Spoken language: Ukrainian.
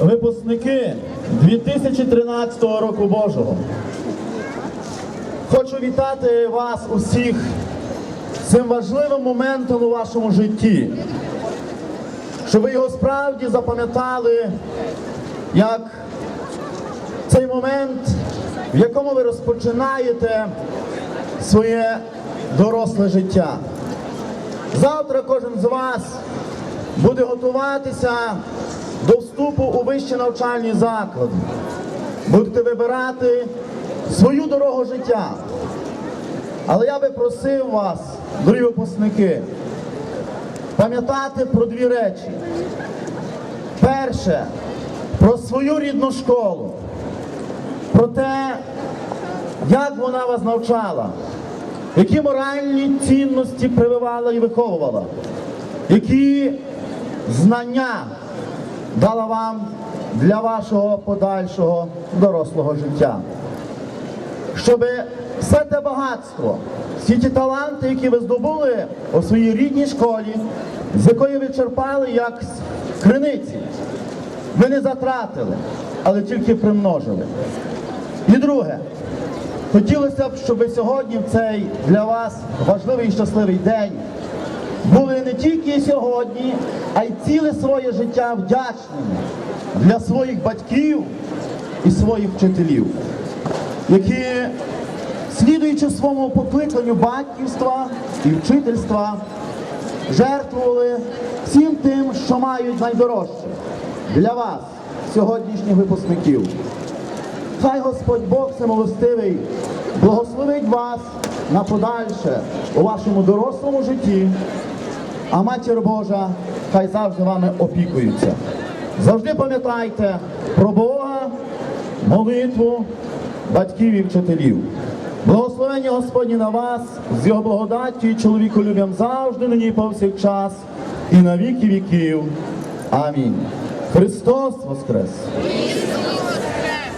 Випускники 2013 року Божого. Хочу вітати вас усіх цим важливим моментом у вашому житті, щоб ви його справді запам'ятали як цей момент, в якому ви розпочинаєте своє доросле життя. Завтра кожен з вас буде готуватися до вступу у вищі навчальні заклади. Будете вибирати свою дорогу життя. Але я би просив вас, дорогі випускники, пам'ятати про дві речі. Перше, про свою рідну школу, про те, як вона вас навчала, які моральні цінності прививала і виховувала, які знання дала вам для вашого подальшого дорослого життя. Щоб все те багатство, всі ті таланти, які ви здобули у своїй рідній школі, з якої ви черпали як з криниці, ви не затратили, але тільки примножили. І друге, хотілося б, щоб сьогодні в цей для вас важливий і щасливий день були не тільки сьогодні, а й ціле своє життя вдячними для своїх батьків і своїх вчителів, які, слідуючи своєму покликанню батьківства і вчительства, жертвували всім тим, що мають найдорожче для вас, сьогоднішніх випускників. Хай Господь Бог всемилостивий благословить вас на подальше у вашому дорослому житті, а Матір Божа хай завжди вами опікується. Завжди пам'ятайте про Бога, молитву, батьків і вчителів. Благословення Господні на вас з його благодаттю і чоловіку чоловіколюбям завжди нині і повсякчас і на віки віків. Амінь. Христос Воскрес!